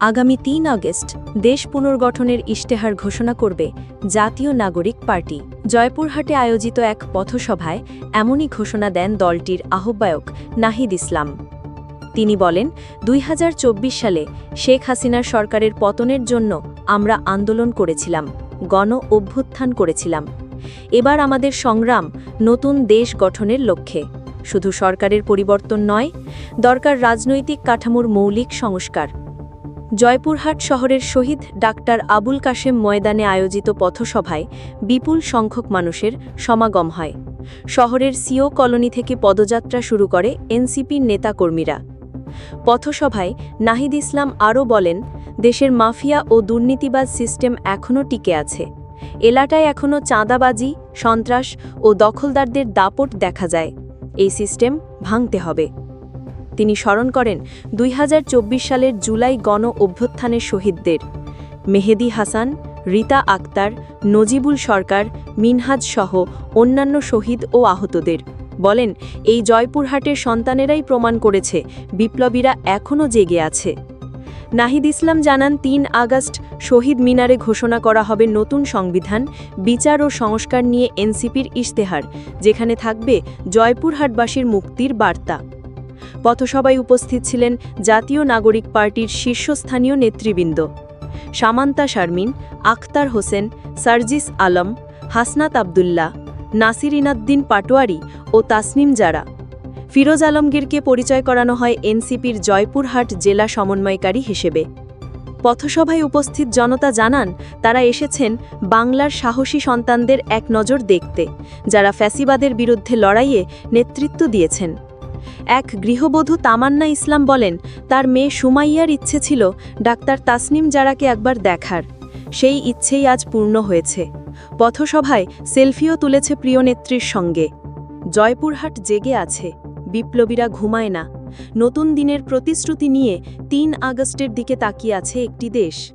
আগামী তিন আগস্ট দেশ পুনর্গঠনের ইশতেহার ঘোষণা করবে জাতীয় নাগরিক পার্টি। জয়পুরহাটে আয়োজিত এক পথসভায় এমনই ঘোষণা দেন দলটির আহ্বায়ক নাহিদ ইসলাম। তিনি বলেন, দুই হাজার চব্বিশ সালে শেখ হাসিনার সরকারের পতনের জন্য আমরা আন্দোলন করেছিলাম, গণ অভ্যুত্থান করেছিলাম। এবার আমাদের সংগ্রাম নতুন দেশ গঠনের লক্ষ্যে। শুধু সরকারের পরিবর্তন নয়, দরকার রাজনৈতিক কাঠামোর মৌলিক সংস্কার। জয়পুরহাট শহরের শহীদ ডাক্তার আবুল কাশেম ময়দানে আয়োজিত পথসভায় বিপুল সংখ্যক মানুষের সমাগম হয়। শহরের সিও কলোনি থেকে পদযাত্রা শুরু করে এনসিপির নেতাকর্মীরা। পথসভায় নাহিদ ইসলাম আরও বলেন, দেশের মাফিয়া ও দুর্নীতিবাজ সিস্টেম এখনও টিকে আছে। এলাটায় এখনও চাঁদাবাজি, সন্ত্রাস ও দখলদারদের দাপট দেখা যায়। এই সিস্টেম ভাঙতে হবে। তিনি স্মরণ করেন দুই হাজার চব্বিশ সালের জুলাই গণ অভ্যুত্থানের শহীদদের। মেহেদি হাসান, রীতা আক্তার, নজিবুল সরকার, মিনহাজ সহ অন্যান্য শহীদ ও আহতদের। বলেন, এই জয়পুরহাটের সন্তানেরাই প্রমাণ করেছে বিপ্লবীরা এখনও জেগে আছে। নাহিদ ইসলাম জানান, তিন আগস্ট শহীদ মিনারে ঘোষণা করা হবে নতুন সংবিধান, বিচার ও সংস্কার নিয়ে এনসিপির ইশতেহার, যেখানে থাকবে জয়পুরহাটবাসীর মুক্তির বার্তা। পথসভায় উপস্থিত ছিলেন জাতীয় নাগরিক পার্টির শীর্ষস্থানীয় নেতৃবৃন্দ। সামান্তা শারমিন, আখতার হোসেন, সার্জিস আলম, হাসনাত আবদুল্লাহ, নাসির ইনাদ্দিন পাটোয়ারি ও তাসনিম জারা। ফিরোজ আলমগীরকে পরিচয় করানো হয় এনসিপির জয়পুরহাট জেলা সমন্বয়কারী হিসেবে। পথসভায় উপস্থিত জনতা জানান, তারা এসেছেন বাংলার সাহসী সন্তানদের এক নজর দেখতে, যারা ফ্যাসিবাদের বিরুদ্ধে লড়াইয়ে নেতৃত্ব দিয়েছেন। এক গৃহবধূ তামান্না ইসলাম বলেন, তার মেয়ে সুমাইয়ার ইচ্ছে ছিল ডাক্তার তাসনিম জারাকে একবার দেখার। সেই ইচ্ছেই আজ পূর্ণ হয়েছে। পথসভায় সেলফিও তুলেছে প্রিয় নেত্রীর সঙ্গে। জয়পুরহাট জেগে আছে। বিপ্লবীরা ঘুমায় না। নতুন দিনের প্রতিশ্রুতি নিয়ে তিন আগস্টের দিকে তাকিয়ে আছে একটি দেশ।